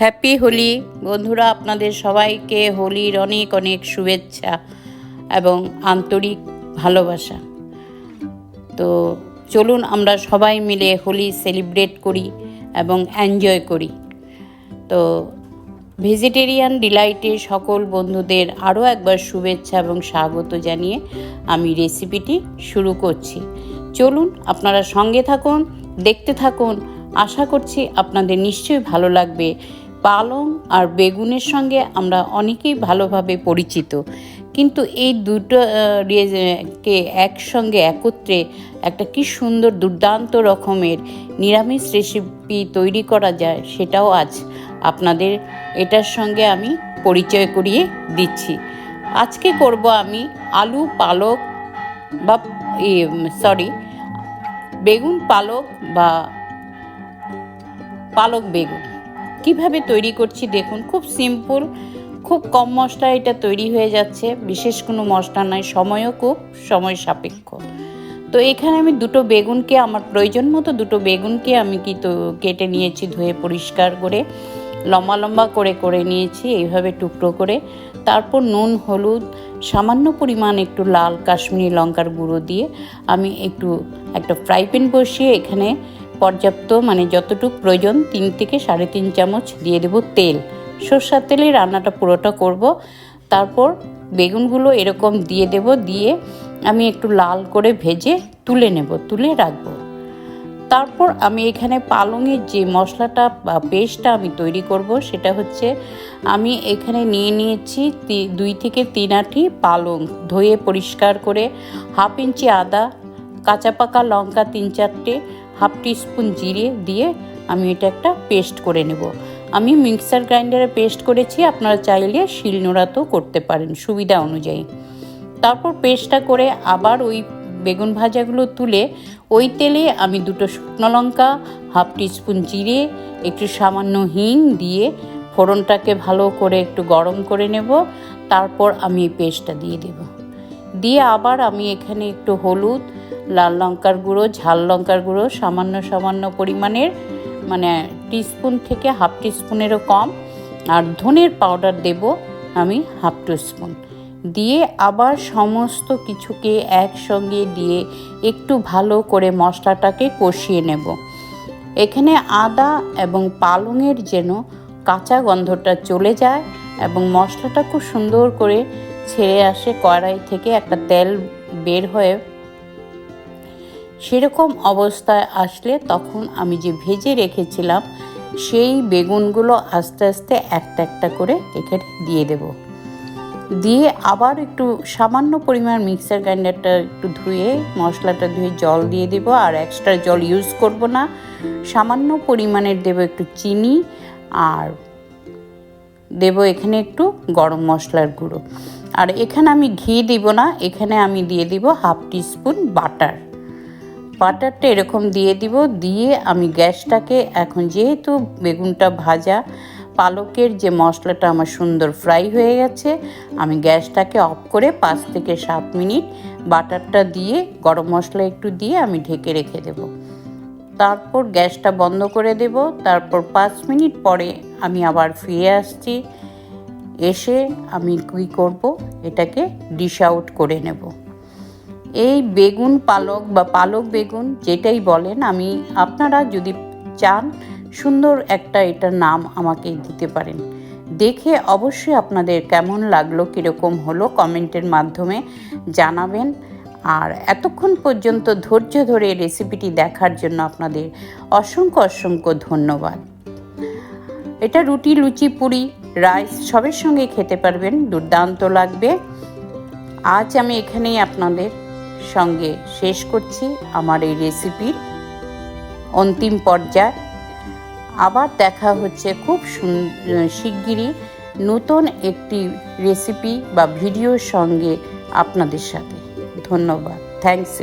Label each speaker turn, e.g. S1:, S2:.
S1: Happy Holi বন্ধুরা, আপনাদের সবাইকে হোলির অনেক অনেক শুভেচ্ছা এবং আন্তরিক ভালোবাসা। তো চলুন আমরা সবাই মিলে হোলি সেলিব্রেট করি এবং এনজয় করি। তো ভেজিটেরিয়ান ডিলাইটে সকল বন্ধুদের আরও একবার শুভেচ্ছা এবং স্বাগত জানিয়ে আমি রেসিপিটি শুরু করছি। চলুন আপনারা সঙ্গে থাকুন, দেখতে থাকুন। আশা করছি আপনাদের নিশ্চয়ই ভালো লাগবে। পালং আর বেগুনের সঙ্গে আমরা অনেকেই ভালোভাবে পরিচিত। কিন্তু এই দুটো কে একসঙ্গে একত্রে একটা কি সুন্দর দুর্দান্ত রকমের নিরামিষ রেসিপি তৈরি করা যায়, সেটাও আজ আপনাদের এটার সঙ্গে আমি পরিচয় করিয়ে দিচ্ছি। আজকে করব আমি আলু, পালক বা সরি, বেগুন, পালক বা পালক, বেগুন। কীভাবে তৈরি করছি দেখুন, খুব সিম্পল খুব কম মশলা এটা তৈরি হয়ে যাচ্ছে, বিশেষ কোনো মশলা নয়, সময়ও খুব, সময় সাপেক্ষ। তো এখানে আমি দুটো বেগুনকে, আমার প্রয়োজন মতো দুটো বেগুনকে আমি কি তো কেটে নিয়েছি, ধুয়ে পরিষ্কার করে, লম্বা লম্বা করে করে নিয়েছি, এইভাবে টুকরো করে। তারপর নুন, হলুদ, সামান্য পরিমাণ একটু লাল কাশ্মীরি লঙ্কার গুঁড়ো দিয়ে আমি একটু একটা ফ্রাই প্যান বসিয়ে এখানে পর্যাপ্ত মানে যতটুকু প্রয়োজন, তিন থেকে সাড়ে তিন চামচ দিয়ে দেবো তেল। সর্ষার তেলে রান্নাটা পুরোটা করব। তারপর বেগুনগুলো এরকম দিয়ে দেব, দিয়ে আমি একটু লাল করে ভেজে তুলে নেব, তুলে রাখব। তারপর আমি এখানে পালংয়ের যে মশলাটা বা পেস্টটা আমি তৈরি করব, সেটা হচ্ছে আমি এখানে নিয়ে নিয়েছি দুই থেকে তিন আটি পালং। ধুয়ে পরিষ্কার করে হাফ ইঞ্চি আদা কাঁচা পাকা লঙ্কা তিন চারটে হাফ টিস্পুন জিরে দিয়ে আমি এটা একটা পেস্ট করে নেব। আমি মিক্সার গ্রাইন্ডারে পেস্ট করেছি, আপনারা চাইলে শিলনোড়াতেও করতে পারেন সুবিধা অনুযায়ী। তারপর পেস্টটা করে আবার ওই বেগুন ভাজাগুলো তুলে ওই তেলে আমি দুটো শুকনো লঙ্কা, হাফ টিস্পুন জিরে, একটু সামান্য হিং দিয়ে ফোড়নটাকে ভালো করে একটু গরম করে নেব, তারপর আমি এই পেস্টটা দিয়ে দেব। দিয়ে আবার আমি এখানে একটু হলুদ লাল লঙ্কার গুঁড়ো, ঝাল লঙ্কার গুঁড়ো, সামান্য সামান্য পরিমাণের মানে টিস্পুন থেকে হাফ টিস্পুনেরও কম। আর ধনের পাউডার দেব আমি হাফ টিস্পুন দিয়ে আবার সমস্ত কিছুকে একসঙ্গে দিয়ে একটু ভালো করে মশলাটাকে কষিয়ে নেব। এখানে আদা এবং পালংয়ের যেন কাঁচা গন্ধটা চলে যায় এবং মশলাটা খুব সুন্দর করে ছেড়ে আসে কড়াই থেকে, একটা তেল বের হয়ে সেরকম অবস্থায় আসলে তখন আমি যে ভেজে রেখেছিলাম, সেই বেগুনগুলো আস্তে আস্তে একটা একটা করে এখানে দিয়ে দেব। দিয়ে আবার একটু সামান্য পরিমাণ মিক্সার গ্রাইন্ডারটা একটু ধুয়ে, মশলাটা ধুয়ে জল দিয়ে দেবো আর এক্সট্রা জল ইউজ করব না। সামান্য পরিমাণের দেবো একটু চিনি আর দেবো এখানে একটু গরম মশলার গুঁড়ো। আর এখানে আমি ঘি দিব না, এখানে আমি দিয়ে দিব হাফ টিস্পুন বাটার বাটারটা এরকম দিয়ে দিব, দিয়ে আমি গ্যাসটাকে এখন যেহেতু বেগুনটা ভাজা, পালকের যে মশলাটা আমার সুন্দর ফ্রাই হয়ে গেছে, আমি গ্যাসটাকে অফ করে পাঁচ থেকে সাত মিনিট বাটারটা দিয়ে গরম মশলা একটু দিয়ে আমি ঢেকে রেখে দেব। তারপর গ্যাসটা বন্ধ করে দেব, তারপর পাঁচ মিনিট পরে আমি আবার ফিরে আসছি, এসে আমি কী করব, এটাকে ডিশ আউট করে নেব। এই বেগুন পালক বা পালক বেগুন যেটাই বলেন, আমি আপনারা যদি চান সুন্দর একটা এটার নাম আমাকে দিতে পারেন। দেখে অবশ্যই আপনাদের কেমন লাগল, কীরকম হলো কমেন্টের মাধ্যমে জানাবেন। আর এতক্ষণ পর্যন্ত ধৈর্য ধরে রেসিপিটি দেখার জন্য আপনাদের অসংখ্য অসংখ্য ধন্যবাদ। এটা রুটি, লুচি, পুরি, রাইস সবের সঙ্গে খেতে পারবেন, দুর্দান্ত লাগবে। আজ আমি এখানেই আপনাদের সঙ্গে শেষ করছি আমার এই রেসিপির অন্তিম পর্যায়। আবার দেখা হচ্ছে খুব শিগগিরই নতুন একটি রেসিপি বা ভিডিওর সঙ্গে আপনাদের সাথে। ধন্যবাদ। থ্যাংকস